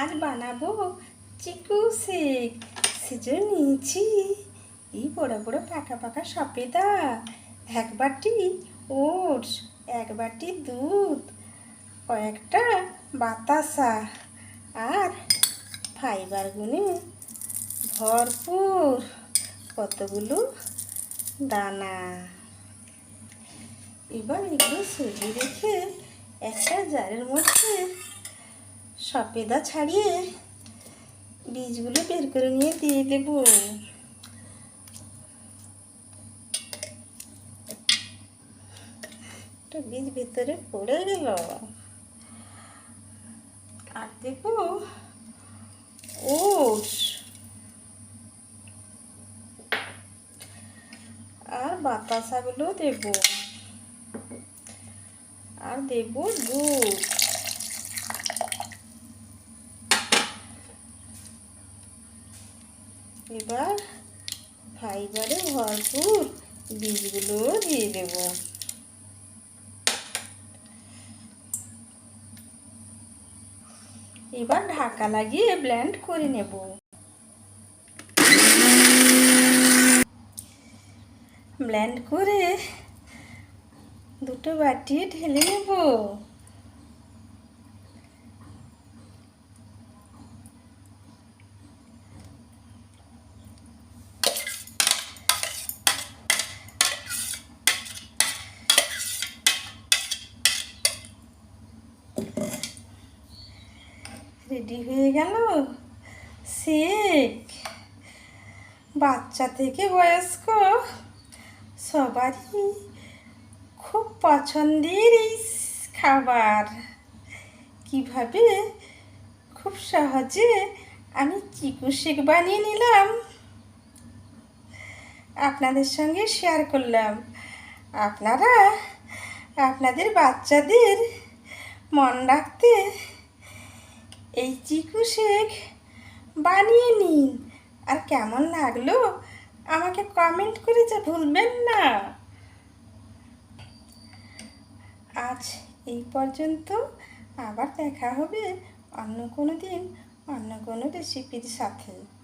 আজ বানাবো চিকু শেক সেজন্য নিয়েছি এই বড় বড় পাকা পাকা সপেদা, এক বাটি ওটস, এক বাটি দুধ, কয়েকটা বাতাসা আর ফাইবার গুনে ভরপুর কতগুলো দানা। এবার এগুলো সরিয়ে রেখে একটা জারের মধ্যে সপেদা ছাড়িয়ে বীজগুলো বের করে নিয়ে দিয়ে দেব। বীজ ভেতরে পড়ে গেল। আর দেব ওটস। আর বাতাসাগুলো দেব। আর দেব দুধ। এবার ফাইবারে ভরপুর বীজগুলো দিয়ে দেব। এবার ঢাকা লাগিয়ে ব্লেন্ড করে নেব। ব্লেন্ড করে দুটো বাটি ঢেলে নেব। রেডি হয়ে গেল? শেক বাচ্চা থেকে বয়স্ক সবারই খুব পছন্দের এই খাবার। কীভাবে? খুব সহজে আমি চিকু শেক বানিয়ে নিলাম। আপনাদের সঙ্গে শেয়ার করলাম। আপনারা আপনাদের বাচ্চাদের মন রাখতে এই চিকু শেখ বানিয়ে নিন। আর কেমন লাগল আমাকে কমেন্ট করে যা ভুলবেন না। আজ এই পর্যন্ত আবার দেখা হবে অন্য কোনো দিন, অন্য কোনো রেসিপির সাথে।